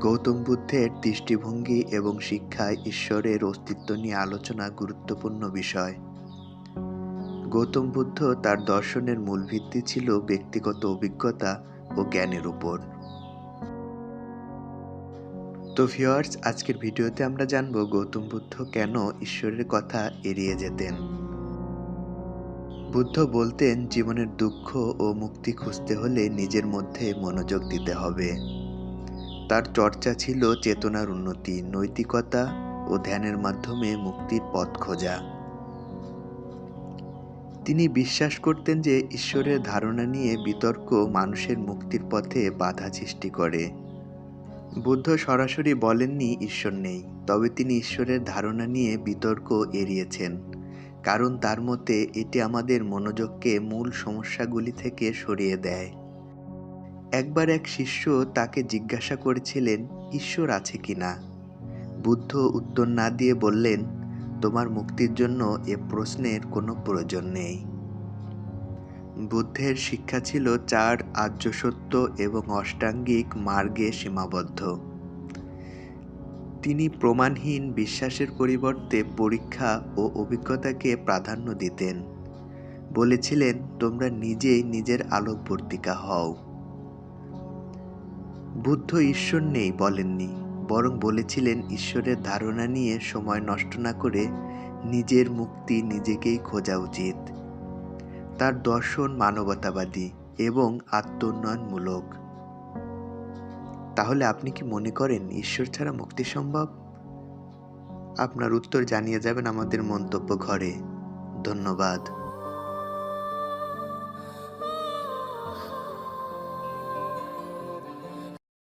গৌতম বুদ্ধের দৃষ্টিভঙ্গি এবং শিক্ষায় ঈশ্বরের অস্তিত্ব নিয়ে আলোচনা গুরুত্বপূর্ণ বিষয়। গৌতম বুদ্ধ তার দর্শনের মূল ভিত্তি ছিল ব্যক্তিগত অভিজ্ঞতা ও জ্ঞানের উপর। তো ভিউয়ার্স আজকের ভিডিওতে আমরা জানব গৌতম বুদ্ধ কেন ঈশ্বরের কথা এড়িয়ে যেতেন। বুদ্ধ বলতেন, জীবনের দুঃখ ও মুক্তি খুঁজতে হলে নিজের মধ্যে মনোযোগ দিতে হবে। তার চর্চা ছিল চেতনার উন্নতি, নৈতিকতা ও ধ্যানের মাধ্যমে মুক্তির পথ খোঁজা। তিনি বিশ্বাস করতেন যে ঈশ্বরের ধারণা নিয়ে বিতর্ক মানুষের মুক্তির পথে বাধা সৃষ্টি করে। বুদ্ধ সরাসরি বলেননি, ঈশ্বর নেই। তবে তিনি ঈশ্বরের ধারণা নিয়ে বিতর্ক এড়িয়েছেন। কারণ তার মতে, এটি আমাদের মনোযোগকে মূল সমস্যাগুলি থেকে সরিয়ে দেয়। একবার এক শিষ্য তাকে জিজ্ঞাসা করেছিলেন, ঈশ্বর আছে কি না? বুদ্ধ উত্তর না দিয়ে বললেন, তোমার মুক্তির জন্য এ প্রশ্নের কোনো প্রয়োজন নেই। বুদ্ধের শিক্ষা ছিল চার আর্য সত্য এবং অষ্টাঙ্গিক মার্গে সীমাবদ্ধ। তিনি প্রমাণহীন বিশ্বাসের পরিবর্তে পরীক্ষা ও অভিজ্ঞতাকে প্রাধান্য দিতেন। বলেছিলেন, তোমরা নিজেই নিজের আলোকবর্তিকা হও। বুদ্ধ ঈশ্বর নেই বলেননি, বরং বলেছিলেন ঈশ্বরের ধারণা নিয়ে সময় নষ্ট না করে নিজের মুক্তি নিজেকেই খোঁজা উচিত। তার দর্শন মানবতাবাদী এবং আত্মোন্নয়নমূলক। তাহলে আপনি কি মনে করেন ঈশ্বর ছাড়া মুক্তি সম্ভব? আপনার উত্তর জানিয়ে যাবেন আমাদের মন্তব্য ঘরে। ধন্যবাদ।